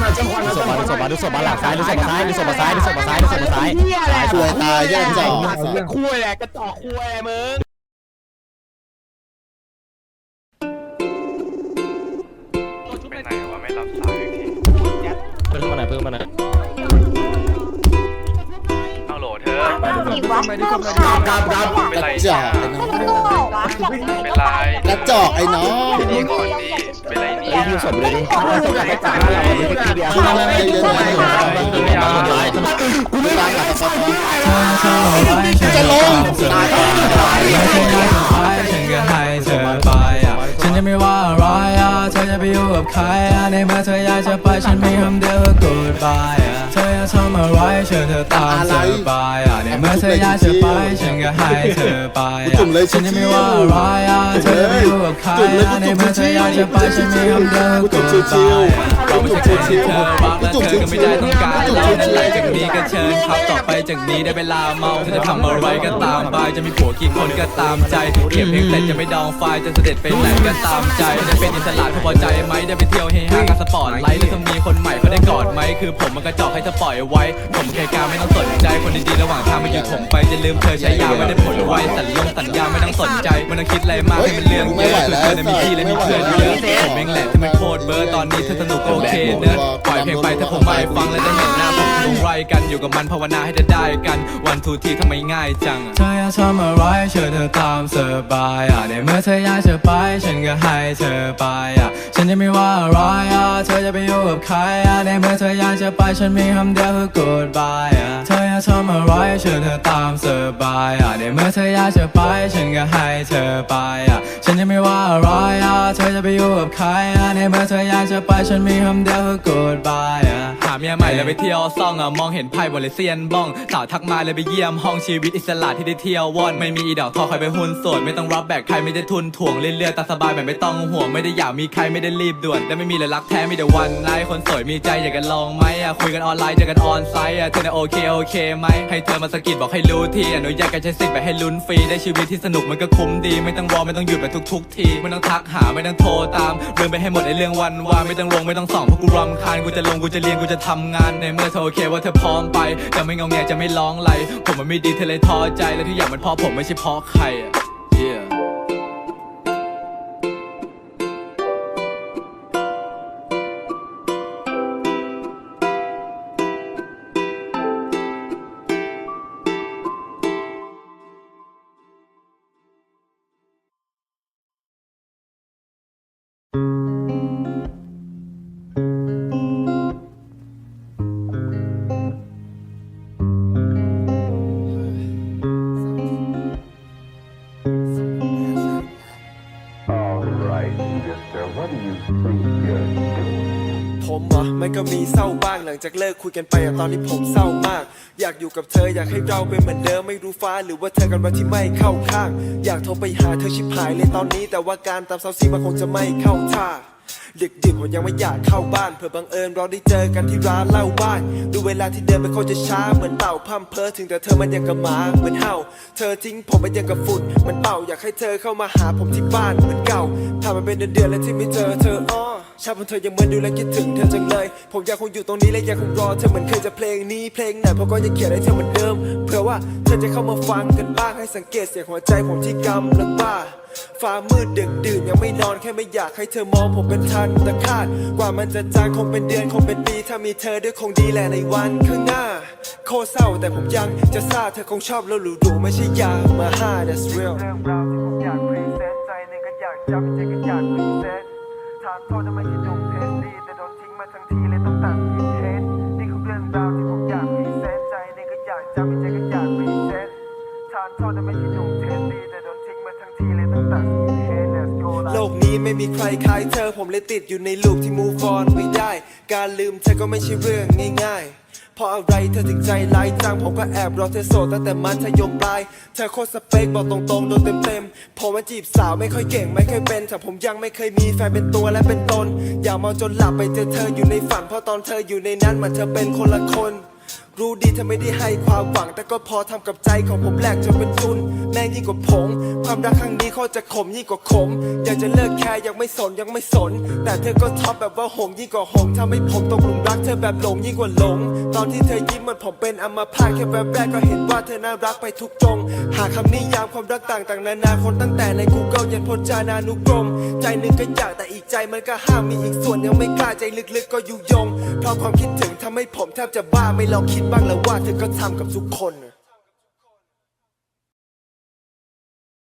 หน่อยเติมควันหน่อยดูศพมาดูศพมาดูศพมาหลังซ้ายดูศพมาซ้ายดูศพมาซ้ายดูศพมาซ้ายดูศพมาซ้ายเหี้ยแหละสวยตายแย่จ่อคุยแหละกระจอกคุยแหละมึงไปไหนวะไม่รับสายอีกทีเพิ่มมาหน่อยเพิ่มมาหน่อย ออีกวะเพิ่มกราบกราบกราบจอเนี่ยไอ้น้องมันโง่วะเนไรกระจอกไอ้น้องนี่ก่อนดิเป็นไรเนี่ยดูศพเลยดิกระจอกอะไรเราไม่ได้เดียกูไม่ตายกับจะลงตายฉันจะไม่ว่า ไปอยู่กับใครอะในเมื่อเธออยากจะไปฉันมีคำเดียวว่า goodbye อะเธออยากทำอะไรเชิญเธอตามเธอไปอะในเมื่อเธออยากจะไปฉันก็ให้เธอไปอะฉันจะไม่ว่าอะไรอะเธอไปอยู่กับใครอะในเมื่อเธออยากจะไปฉันมีคำเดียวว่า goodbye เราไม่ใช่คนที่เธอรักและเธอก็ไม่ได้ต้องการเรานั้นหลังจากนี้ก็เชิญครับต่อไปจากนี้ได้เวลาเมาเธอจะทำอะไรก็ตามไปจะมีผัวกี่คนก็ตามใจเขียนเพลงเสร็จะไม่ดองไฟจะเสด็จไปไหนก็ตามใจจะเป็นอิสระเธอพอใจไหมได้ไปเที่ยวเฮฮากับสปอร์ตไลท์หรือถ้ามีคนใหม่เขาได้กอดไหมคือผมมันกระจอกให้เธอปล่อยไว้ ผมแค่การไม่ต้องสนใจคนดีๆระหว่างทางมาอยู่ผมไปจะลืมเธอใช้ยาไม่ได้ผลไว้สัญญงสัญญาไม่ต้องสนใจไม่ต้องคิดอะไรมากให้มันเรื่องเยอะคือเธอเนี่ยมีพี่และมีเพื่อนเยอะผมเองแหละที่มันโคตรเบอร์ตอนนี้เธอสนุกก็โอเคเนอะปล่อยเพลงไปถ้าผมไม่ฟังแล้วจะเห็นหน้าผม คงไรกันอยู่กับมันภาวนาให้จะได้กัน วันทูทีทำไมง่ายจัง เธออยากทำอะไรเชิญเธอตามสบายอะในเมื่อเธออยากจะไป ฉันก็ให้เธอไปอะฉันจะไม่ว่าอะไรอะเธอจะไปอยู่กับใครอะในเมื่อเธออยากจะไปฉันมีคำเดียวคือ goodbye อะเธอ อทำอะไรเชิญเธอตามสบายอะในเมื่อเธออยากจะไป ฉันก็ให้เธอไปอะฉันจะไม่ว่าอะไรอะเธอจะไปอยู่กับใครอะในเมื่อเธออยากจะไปฉันมีคำเดียวคือ goodbye อะหาเมียใหม่แล้วไปเที่ยวซ่องอะมองเห็นไพ่บริเซียนบ้องสาวทักมาเลยไปเยี่ยมห้องชีวิตอิสระที่ได้เที่ยวว่อนไม่มีอีดอกทอคอยไปหุ้นโสดไม่ต้องรับแบกใครไม่ได้ทุนถ่วงเรื่อยๆตาสบายแบบไม่ต้องห่วงไม่ได้อยากมีใครไม่ได้รีบด่วนและไม่มีเลยรักแท้มีแต่วันไลฟ์คนสวยมีใจอยากกันลองไหมอะคุยกันออนไลน์เจอกันออนไซต์อะเธอน่ะโอเคโอเคไหมให้เธอมาสะกิดบอกให้รู้ทีอนุญาตการใช้สิทธิ์แบบให้ลุ้นฟรีได้ชีวิตที่สนุกมันก็คุ้มดี ไม่ต้องรอไม่ต้องหยุดแบบทุก ๆ ทีไม่ต้องทักหาไม่ต้องโทรตามเรื่องไปให้หมดในเรื่องวันวานไม่ต้องลงไม่ต้องส่องเพราะกูรำคาญกูจะลงกูจะเรียนกูจะทำงานในเมื่อเธอโอเคว่าเธอพร้อมไปจะไม่งงแงจะไม่ร้องไรผมมันไม่ดีเธอเลยท้อใจและทุกอย่างมันเพราะผมไม่ใช่เพราะใคร you through your ผมเหรอมันก็มีเศร้าบ้างหลังจากเลิกคุยกันไปอะตอนนี้ผมเศร้ามาก อยากอยู่กับเธออยากให้เราเป็นเหมือนเดิมไม่รู้ฟ้า หรือว่าเธอกันวันที่ไม่เข้าข้าง อยากโทรไปหาเธอชิบหายเลยตอนนี้ แต่ว่าการตามเซาซีมันคงจะไม่เข้าท่าดึกดึกๆผมยังไม่อยากเข้าบ้านเผื่อบังเอิญเราได้เจอกันที่ร้านเหล้าบ้าน ดูเวลาที่เดินไปโคตรจะช้าเหมือนเต่าพัมเพอถึงแต่เธอมันยังกับหมาเหมือนเห่า เธอทิ้งผมมันยังกับฝุ่นเหมันเป่าอยากให้เธอเข้ามาหาผมที่บ้านเหมือนเก่าถ้ามันเป็นเดือนๆแล้วที่ไม่เจอเธออ้อ ชาบของเธอยังเหมือนดูและคิดถึงเธอจังเลย ผมยากคงอยู่ตรงนี้และยังคงรอเธอเหมือนเคยจะเพลงนี้เพลงไหนผมก็ยังเขียนให้เธอเหมือนเดิมเผื่อว่าเธอจะเข้ามาฟังกันบ้างให้สังเกตเสียงหัวใจผมที่กำลังบ้าฟ้ามืดดึกดื่นยังไม่นอนแค่ไม่อยากให้เธอมองผมเป็นทันตะคาดกว่ามันจะจางคงเป็นเดือนคงเป็นปีถ้ามีเธอด้วยคงดีแหละในวันข้างหน้า โคตรเศร้าแต่ผมยังจะซาเธอคงชอบแล้วหรูดูไม่ใช่ยามาห้า that's real เรื่องราวที่ผมอยากพรีเซนต์ใจหนึ่งก็อยากจำใจก็อยาก พรีเซนต์ทานโทษจะไม่ใช่หนุ่มเทสดีแต่โดนทิ้งมาทั้งทีเลยต้องตัดผิดเทสนี่คือเรื่องราวที่ผมอยากมีเซนใจหนึ่งก็อยากจำใจก็อยากมีเซนทานโทษทำไม่ใช่หนุ่มเทสดีแต่โดนทิ้งมาทั้งทีเลยต้องตัดผิดเทส let's go โลกนี้ไม่มีใครคล้ายเธอผมเลยติดอยู่ในลูปที่ move on ไม่ได้ การลืมเธอก็ไม่ใช่เรื่องง่ายๆ ราะอะไรเธอถึงใจร้ายจังผมก็แอบรอเธอโสดตั้งแต่มัธยมปลายเธอโคตรสเปคบอกตรงๆโดนเต็มๆผมมาจีบสาวไม่ค่อยเก่งไม่เคยเป็นแต่ผมยังไม่เคยมีแฟนเป็นตัวและเป็นตน อยากเมาจนหลับไปเจอเธออยู่ในฝันเพราะตอนเธออยู่ในนั้นมันเธอเป็นคนละคนรู้ดีเธอไม่ได้ให้ความหวัง แต่ก็พอทำกับใจของผมแหลกจนเป็นทุน แม่งยิ่งกว่าผง ความรักครั้งนี้เขาจะขมยิ่งกว่าขม อยากจะเลิกแค่ยังไม่สนยังไม่สน แต่เธอก็ท็อปแบบว่าหงยิ่งกว่าหงทำให้ผมตกหลุมรักเธอแบบหลงยิ่งกว่าหลง ตอนที่เธอยิ้มเหมันผมเป็นอัมพาตแค่แวบแรกก็เห็นว่าเธอน่ารักไปทุกตรงหาคำนิยามความรักต่างๆนานาคนตั้งแต่ใน Google ยันพจานานุกรม ใจหนึ่งก็อยากแต่อีกใจมันก็ห้ามมีอีกส่วนยังไม่กล้าใจลึกๆ ก็ยุยงเพราะความคิดถึงทำให้ผมแทบจะบ้าไม่ลองคิดบ้างแล้วว่าเธอก็ทำกับทุกคน